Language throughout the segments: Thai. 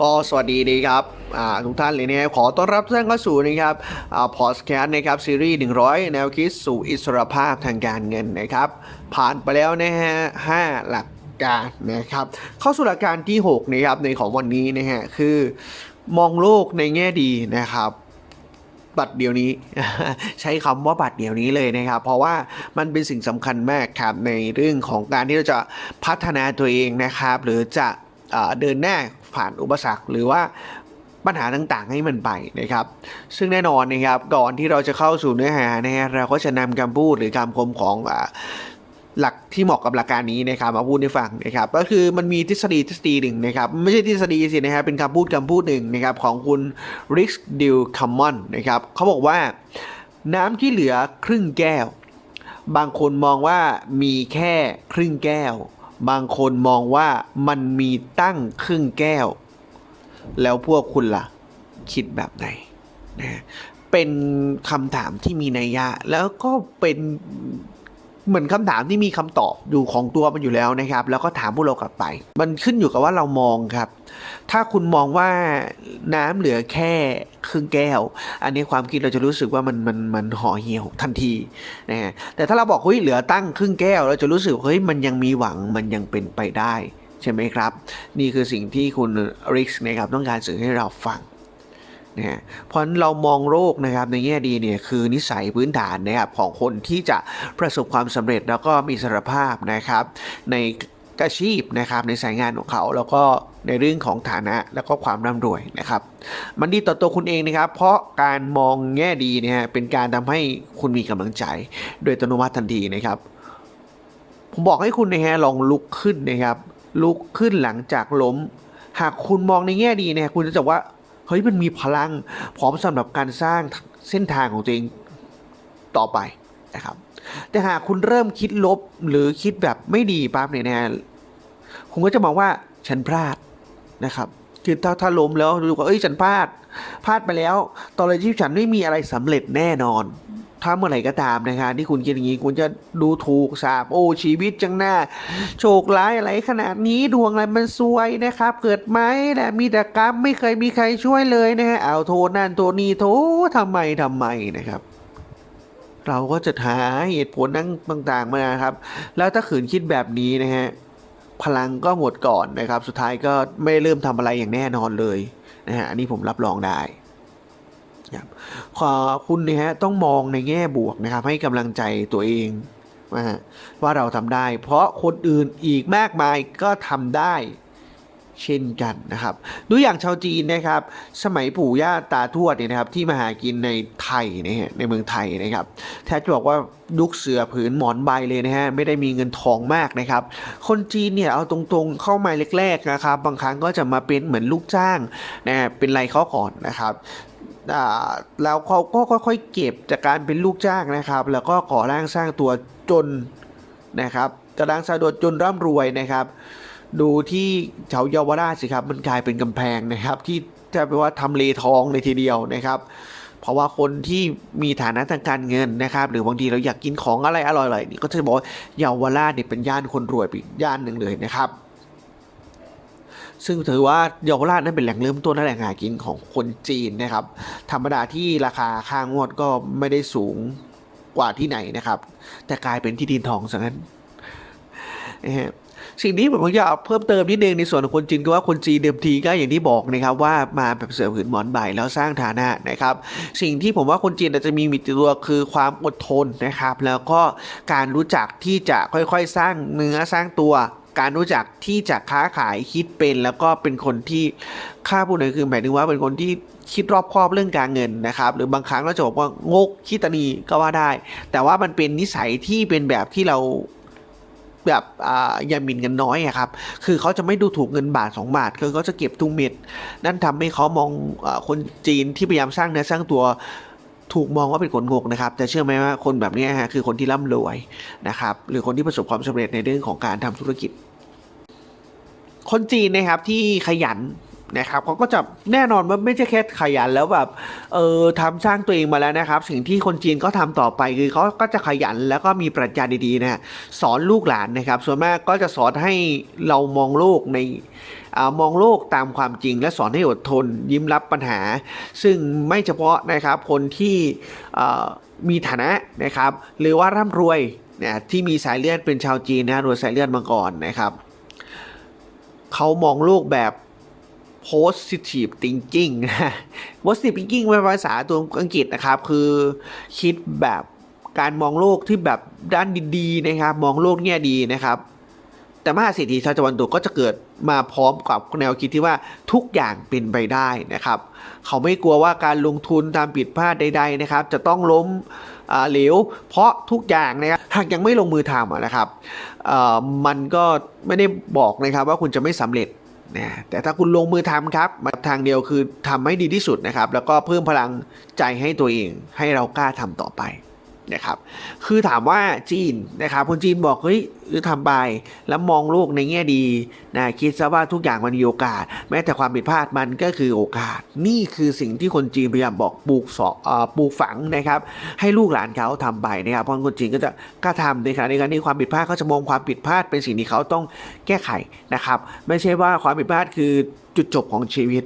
ก็สวัสดีดีครับทุกท่านเลยนะครับขอต้อนรับท่านเข้าสู่นะครับอพอดแคสต์นะครับซีรีส์ 100 แนวคิดสู่อิสรภาพทางการเงินนะครับ ผ่านไปแล้วนะฮะ5หลักการนะครับ เข้าสู่หลักการที่6นะครับในของวันนี้นะฮะคือมองโลกในแง่ดีนะครับบัตรเดียวนี้ใช้คำว่าบัตรเดียวนี้เลยนะครับ เพราะว่ามันเป็นสิ่งสำคัญมากครับในเรื่องของการที่เราจะพัฒนาตัวเองนะครับ หรือจะ เดินหน้าผ่านอุปสรรคหรือว่าปัญหาต่างๆให้มันไปนะครับ ซึ่งแน่นอนนะครับก่อนที่เราจะเข้าสู่เนื้อหานะฮะเราก็จะนำคำพูดหรือคำคมของหลักที่เหมาะกับหลักการนี้นะครับมาพูดให้ฟังนะครับ ก็คือมันมีทฤษฎีทฤษฎีหนึ่งนะครับไม่ใช่ทฤษฎีสินะครับเป็นคำพูดคำพูดหนึ่งนะครับของคุณริกดิลคัมมอนนะครับเขาบอกว่าน้ำที่เหลือครึ่งแก้ว บางคนมองว่ามีแค่ครึ่งแก้ว บางคนมองว่ามันมีตั้งครึ่งแก้ว แล้วพวกคุณล่ะ คิดแบบไหนนะเป็นคำถามที่มีนัยยะ แล้วก็เป็น เหมือนคำถามที่มีคำตอบอยู่ของตัวมันอยู่แล้วนะครับ แล้วก็ถามพวกเรากลับไป มันขึ้นอยู่กับว่าเรามองครับ ถ้าคุณมองว่าน้ำเหลือแค่ครึ่งแก้ว อันนี้ความคิดเราจะรู้สึกว่ามันมันมันห่อเหี่ยวทันทีนะฮะแต่ถ้าเราบอกเฮ้ยเหลือตั้งครึ่งแก้ว เราจะรู้สึกเฮ้ยมันยังมีหวังมันยังเป็นไปได้ใช่ไหมครับ นี่คือสิ่งที่คุณริกส์นะครับต้องการสื่อให้เราฟัง นะฮะเพราะเรามองโลกนะครับในแง่ดีเนี่ยคือนิสัยพื้นฐานนะครับของคนที่จะประสบความสำเร็จแล้วก็มีอิสรภาพนะครับ ในอาชีพนะครับในสายงานของเขาแล้วก็ในเรื่องของฐานะแล้วก็ความร่ำรวยนะครับ มันดีต่อตัวคุณเองนะครับ เพราะการมองแง่ดีเนี่ยเป็นการทำให้คุณมีกำลังใจ โดยอัตโนมัติทันทีนะครับ ผมบอกให้คุณนะฮะลองลุกขึ้นนะครับ ลุกขึ้นหลังจากล้ม หากคุณมองในแง่ดีเนี่ยคุณจะจะว่า เฮ้ยมันมีพลังพร้อมสำหรับการสร้างเส้นทางของตัวเองต่อไปนะครับ แต่หากคุณเริ่มคิดลบหรือคิดแบบไม่ดีปั๊บเนี่ยนะฮะคุณก็จะมองว่าฉันพลาดนะครับคือถ้าถ้าล้มแล้วดูว่าเอ้ยฉันพลาด พลาดไปแล้ว ตอนเลยที่ฉันไม่มีอะไรสำเร็จแน่นอน ถ้าเมื่อไหร่ก็ตามนะครับที่คุณคิดอย่างนี้คุณจะดูถูกสาบโอ้ชีวิตจังหน้า โชคร้ายอะไรขนาดนี้ดวงอะไรมันซวยนะครับ เกิดไหมแหละมีแต่กรรมไม่เคยมีใครช่วยเลยนะฮะเอาโทษนั่นโทษนี่โทษทำไมทำไมนะครับ เราก็จะหาเหตุผลต่างๆมานะครับ แล้วถ้าขืนคิดแบบนี้นะฮะพลังก็หมดก่อนนะครับ สุดท้ายก็ไม่เริ่มทำอะไรอย่างแน่นอนเลยนะฮะอันนี้ผมรับรองได้ ครับขอคุณนะฮะต้องมองในแง่บวกนะครับ ให้กำลังใจตัวเองนะฮะว่าเราทำได้ เพราะคนอื่นอีกมากมายก็ทำได้เช่นกันนะครับดูอย่างชาวจีนนะครับ สมัยปู่ย่าตาทวดเนี่ยนะครับ ที่มาหากินในไทยนะฮะในเมืองไทยนะครับ แทบจะบอกว่าลุกเสือผืนหมอนใบเลยนะฮะไม่ได้มีเงินทองมากนะครับ คนจีนเนี่ยเอาตรงๆเข้ามาแรกๆนะครับ บางครั้งก็จะมาเป็นเหมือนลูกจ้างนะเป็นไรเขาก่อนนะครับ แล้วเขาก็ค่อยๆเก็บจากการเป็นลูกจ้างนะครับ แล้วก็ก่อร่างสร้างตัวจนนะครับกระร่างสร้างตัวจนร่ำรวยนะครับ ดูที่แถวเยาวราชสิครับมันกลายเป็นกำแพงนะครับ ที่จะแปลว่าทำเลทองเลยทีเดียวนะครับ เพราะว่าคนที่มีฐานะทางการเงินนะครับ หรือบางทีเราอยากกินของอะไรอร่อยๆนี่ก็จะบอกเยาวราชเนี่ยเป็นย่านคนรวยอีกย่านหนึ่งเลยนะครับ ซึ่งถือว่าเยาวราชนั้นเป็นแหล่งเริ่มต้นและแหล่งหากินของคนจีนนะครับ ธรรมดาที่ราคาค่างวดก็ไม่ได้สูงกว่าที่ไหนนะครับ แต่กลายเป็นที่ดินทองซะงั้นนะฮะสิ่งนี้ผมอยากเพิ่มเติมนิดนึงในส่วนของคนจีนก็ว่าคนจีนเดิมทีก็อย่างที่บอกนะครับว่ามาแบบเสือผืนหมอนใบแล้วสร้างฐานะนะครับ สิ่งที่ผมว่าคนจีนอาจจะมีมีติตัวคือความอดทนนะครับ แล้วก็การรู้จักที่จะค่อยๆสร้างเนื้อสร้างตัว การรู้จักที่จะค้าขายคิดเป็น แล้วก็เป็นคนที่ค่าพูดหน่อยคือหมายถึงว่าเป็นคนที่คิดรอบคอบเรื่องการเงินนะครับ หรือบางครั้งเราจะบอกว่างกขี้ตานีก็ว่าได้ แต่ว่ามันเป็นนิสัยที่เป็นแบบที่เราแบบอ่าย่าหมิ่นกันน้อยอะครับ คือเขาจะไม่ดูถูกเงินบาท 2 บาท คือเขาจะเก็บทุกเม็ด นั่นทำให้เขามองอคนจีนที่พยายามสร้างเนื้อสร้างตัวถูกมองว่าเป็นคนงกนะครับ แต่เชื่อไหมว่าคนแบบนี้ฮะคือคนที่ร่ำรวยนะครับ หรือคนที่ประสบความสำเร็จในเรื่องของการทำธุรกิจ คนจีนนะครับที่ขยันนะครับเขาก็จะแน่นอนว่าไม่ใช่แค่ขยันแล้วแบบเออทำสร้างตัวเองมาแล้วนะครับ สิ่งที่คนจีนก็ทำต่อไปคือเขาก็จะขยันแล้วก็มีปรัชญาดีๆนะสอนลูกหลานนะครับ ส่วนมากก็จะสอนให้เรามองโลกในอมองโลกตามความจริง และสอนให้อดทนยิ้มรับปัญหา ซึ่งไม่เฉพาะนะครับคนที่เอ่อมีฐานะนะครับ หรือว่าร่ำรวยนะที่มีสายเลือดเป็นชาวจีนนะรวยสายเลือดมาก่อนนะครับ เขามองโลกแบบ positive thinking นะ positive thinking เป็นภาษาตัวอังกฤษนะครับ คือคิดแบบการมองโลกที่แบบด้านดีๆนะครับ มองโลกแง่ดีนะครับ แต่มหาเศรษฐีชาวตะวันตกก็จะเกิดมาพร้อมกับแนวคิดที่ว่าทุกอย่างเป็นไปได้นะครับ เขาไม่กลัวว่าการลงทุนตามผิดพลาดใด ๆนะครับ จะต้องล้ม หลวเพราะทุกอย่างนะครับหากยังไม่ลงมือทำนะครับอ่อมันก็ไม่ได้บอกนะครับว่าคุณจะไม่สำเร็จนะแต่ถ้าคุณลงมือทำครับมาทางเดียวคือทำให้ดีที่สุดนะครับ แล้วก็เพิ่มพลังใจให้ตัวเอง ให้เรากล้าทำต่อไป นะครับ คือถามว่าจีนนะครับคนจีนบอกเฮ้ยทำไปแล้วมองโลกในแง่ดีนะคิดซะว่าทุกอย่างมันมีโอกาส แม้แต่ความผิดพลาดมันก็คือโอกาส นี่คือสิ่งที่คนจีนพยายามบอกปลูกสอปลูกฝังนะครับ ให้ลูกหลานเขาทำไปนะครับเพราะคนจีนก็จะกล้าทำในขณะเดียวกันที่ความผิดพลาดเขาจะมองความผิดพลาดเป็นสิ่งที่เขาต้องแก้ไขนะครับ ไม่ใช่ว่าความผิดพลาดคือจุดจบของชีวิต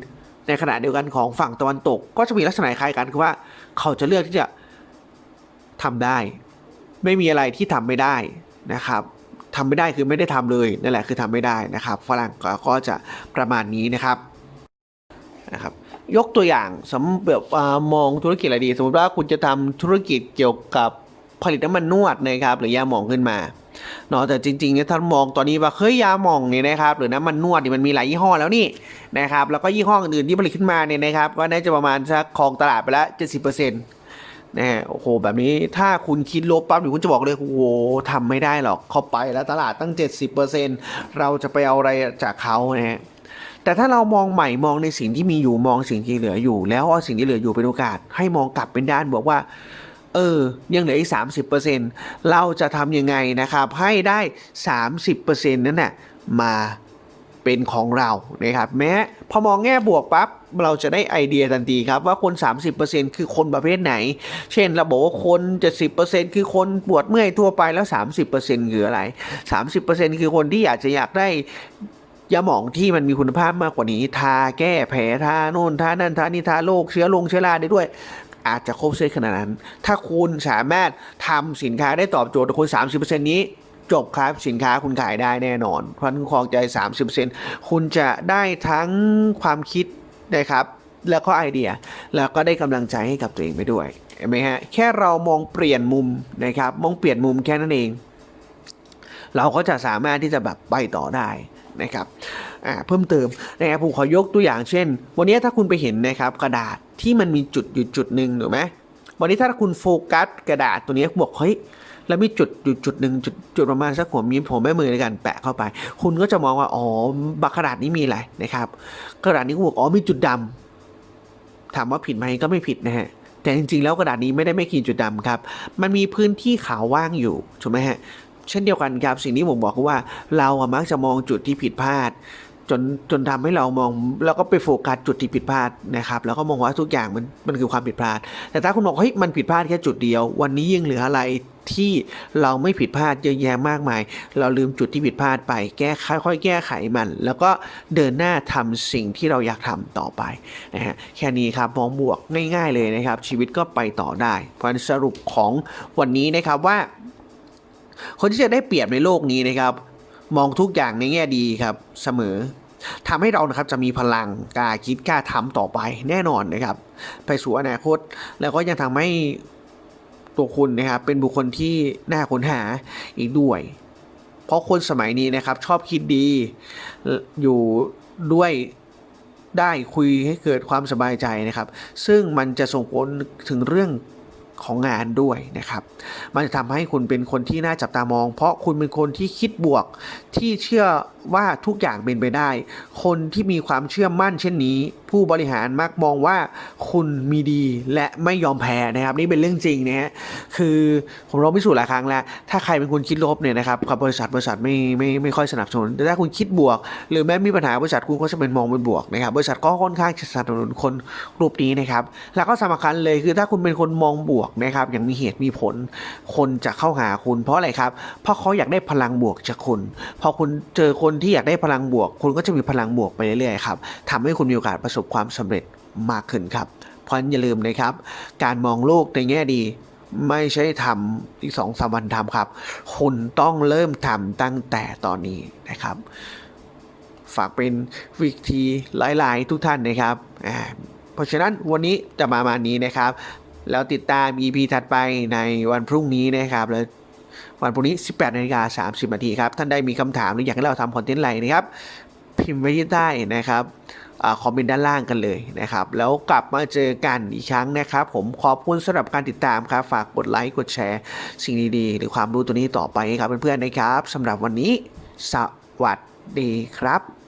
ในขณะเดียวกันของฝั่งตะวันตก ก็จะมีลักษณะคล้ายกันคือว่าเขาจะเลือกที่จะ ทำได้ ไม่มีอะไรที่ทำไม่ได้นะครับทำไม่ได้คือไม่ได้ทำเลยนั่นแหละคือทำไม่ได้นะครับ ฝรั่งก็จะประมาณนี้นะครับนะครับยกตัวอย่างสำหรับมองธุรกิจอะไรดี สมมติว่าคุณจะทำธุรกิจเกี่ยวกับผลิตน้ำมันนวดนะครับ หรือยาหมองขึ้นมาเนาะแต่จริงๆเนี่ยถ้ามองตอนนี้ว่าเฮ้ยยาหมองเนี่ยนะครับ หรือน้ำมันนวดนี่มันมีหลายยี่ห้อแล้วนี่นะครับแล้วก็ยี่ห้ออื่นๆที่ผลิตขึ้นมาเนี่ยนะครับก็น่าจะประมาณสักครองตลาดไปแล้ว70%น นะฮะโอ้โหแบบนี้ถ้าคุณคิดลบปั๊บเดี๋ยวคุณจะบอกเลยโอ้โหทำไม่ได้หรอกเข้าไปแล้วตลาดตั้ง 70%เราจะไปเอาอะไรจากเขานะฮะแต่ถ้าเรามองใหม่มองในสิ่งที่มีอยู่มองสิ่งที่เหลืออยู่ แล้วเอาสิ่งที่เหลืออยู่เป็นโอกาส ให้มองกลับเป็นด้านบอกว่า เออ ยังเหลืออีกสามสิบเปอร์เซ็นเราจะทำยังไงนะครับ ให้ได้สามสิบเปอร์เซ็นนั้นน่ะมา เป็นของเรานะครับแม้พอมองแง่บวกปั๊บเราจะได้ไอเดียทันทีครับว่าคน 30%คือคนประเภทไหน เช่นเราบอกว่าคน 70%คือคนปวดเมื่อยทั่วไปแล้ว 30%คืออะไร 30%คือคนที่อยากจะอยากได้ยาหมองที่มันมีคุณภาพมากกว่านี้ ทาแก้แผลทาโน่นทานั่นทานี่ทาโรคเชื้อลงเชื้อราได้ด้วย อาจจะครบเซตขนาดนั้น ถ้าคุณสามารถทำสินค้าได้ตอบโจทย์คน 30%นี้ จบครับสินค้าคุณขายได้แน่นอน เพราะคุณครองใจ 30%คุณจะได้ทั้งความคิดนะครับ แล้วก็ไอเดีย แล้วก็ได้กำลังใจให้กับตัวเองไปด้วยเห็นไหมฮะแค่เรามองเปลี่ยนมุมนะครับมองเปลี่ยนมุมแค่นั้นเอง เราก็จะสามารถที่จะแบบไปต่อได้นะครับเพิ่มเติมนะครับผมขอยกตัวอย่างเช่น วันนี้ถ้าคุณไปเห็นนะครับกระดาษที่มันมีจุดอยู่จุดหนึ่งถูกไหมวันนี้ถ้าคุณโฟกัสกระดาษตัวนี้บอกเฮ้ย แล้วมีจุดอยู่จุดหนึ่งจุดจุดประมาณสักหัวมีผมแม่มือในการแปะเข้าไป คุณก็จะมองว่าอ๋อบักกระดาษนี้มีอะไรนะครับกระดาษนี้ก็บอกอ๋อมีจุดดำถามว่าผิดไหมก็ไม่ผิดนะฮะแต่จริงๆ แล้วกระดาษนี้ไม่ได้ไม่ขีดจุดดำครับ มันมีพื้นที่ขาวว่างอยู่ถูกไหมฮะ เช่นเดียวกันครับสิ่งที่ผมบอกคือว่าเราอะมักจะมองจุดที่ผิดพลาด จนจนทำให้เรามองแล้วก็ไปโฟกัสจุดที่ผิดพลาดนะครับ แล้วก็มองว่าทุกอย่างมันมันคือความผิดพลาด แต่ถ้าคุณบอกเฮ้ยมันผิดพลาดแค่จุดเดียว วันนี้ยังเหลืออะไรที่เราไม่ผิดพลาดเยอะแยะมากมาย เราลืมจุดที่ผิดพลาดไปแก้ค่อยๆแก้ไขมัน แล้วก็เดินหน้าทำสิ่งที่เราอยากทำต่อไปนะฮะแค่นี้ครับมองบวกง่าย ๆเลยนะครับ ชีวิตก็ไปต่อได้ เพราะสรุปของวันนี้นะครับว่า คนที่จะได้เปรียบในโลกนี้นะครับ มองทุกอย่างในแง่ดีครับเสมอทำให้เรานะครับจะมีพลังกล้าคิดกล้าทำต่อไปแน่นอนนะครับ ไปสู่อนาคต แล้วก็ยังทำให้ตัวคุณนะครับเป็นบุคคลที่น่าค้นหาอีกด้วย เพราะคนสมัยนี้นะครับชอบคิดดีอยู่ด้วยได้คุยให้เกิดความสบายใจนะครับ ซึ่งมันจะส่งผลถึงเรื่อง ของงานด้วยนะครับ มันจะทำให้คุณเป็นคนที่น่าจับตามอง เพราะคุณเป็นคนที่คิดบวกที่เชื่อ ว่าทุกอย่างเป็นไปได้ คนที่มีความเชื่อมั่นเช่นนี้ ผู้บริหารมักมองว่าคุณมีดีและไม่ยอมแพ้นะครับ นี่เป็นเรื่องจริงนะฮะคือผมลองพิสูจน์หลายครั้งแล้ว ถ้าใครเป็นคนคิดลบเนี่ยนะครับกับบริษัทบริษัทไม่ไม่ไม่ค่อยสนับสนุนแต่ถ้าคุณคิดบวก หรือแม้มีปัญหาบริษัทคุณก็จะเป็นมองเป็นบวกนะครับบริษัทก็ค่อนข้างจะสนับสนุนคนกลุ่มนี้นะครับแล้วก็สำคัญเลยคือถ้าคุณเป็นคนมองบวกนะครับอย่างมีเหตุมีผล คนจะเข้าหาคุณ เพราะอะไรครับเพราะเขาอยากได้พลังบวกจากคุณพอคุณเจอคนคนที่อยากได้พลังบวก คุณก็จะมีพลังบวกไปเรื่อยๆครับทำให้คุณมีโอกาสประสบความสำเร็จมากขึ้นครับ เพราะฉะนั้นอย่าลืมนะครับ การมองโลกในแง่ดีไม่ใช่ทำอีกสองสามวันทำครับ คุณต้องเริ่มทำตั้งแต่ตอนนี้นะครับ ฝากเป็นวิธีหลายๆ ทุกท่านนะครับ เพราะฉะนั้นวันนี้จะมามานี้นะครับ แล้วติดตาม EP ถัดไปในวันพรุ่งนี้นะครับแล้ว วันพรุ่งนี้ 18นาฬิกา30นาทีครับ ท่านได้มีคำถามหรืออยากให้เราทำคอนเทนต์อะไรนะครับ พิมพ์ไว้ที่ใต้นะครับอคอมเมนต์ด้านล่างกันเลยนะครับ แล้วกลับมาเจอกันอีกครั้งนะครับ ผมขอบคุณสำหรับการติดตามครับ ฝากกดไลค์กดแชร์ สิ่งดีๆ หรือความรู้ตัวนี้ต่อไปครับเพื่อนๆนะครับสำหรับวันนี้ สวัสดีครับ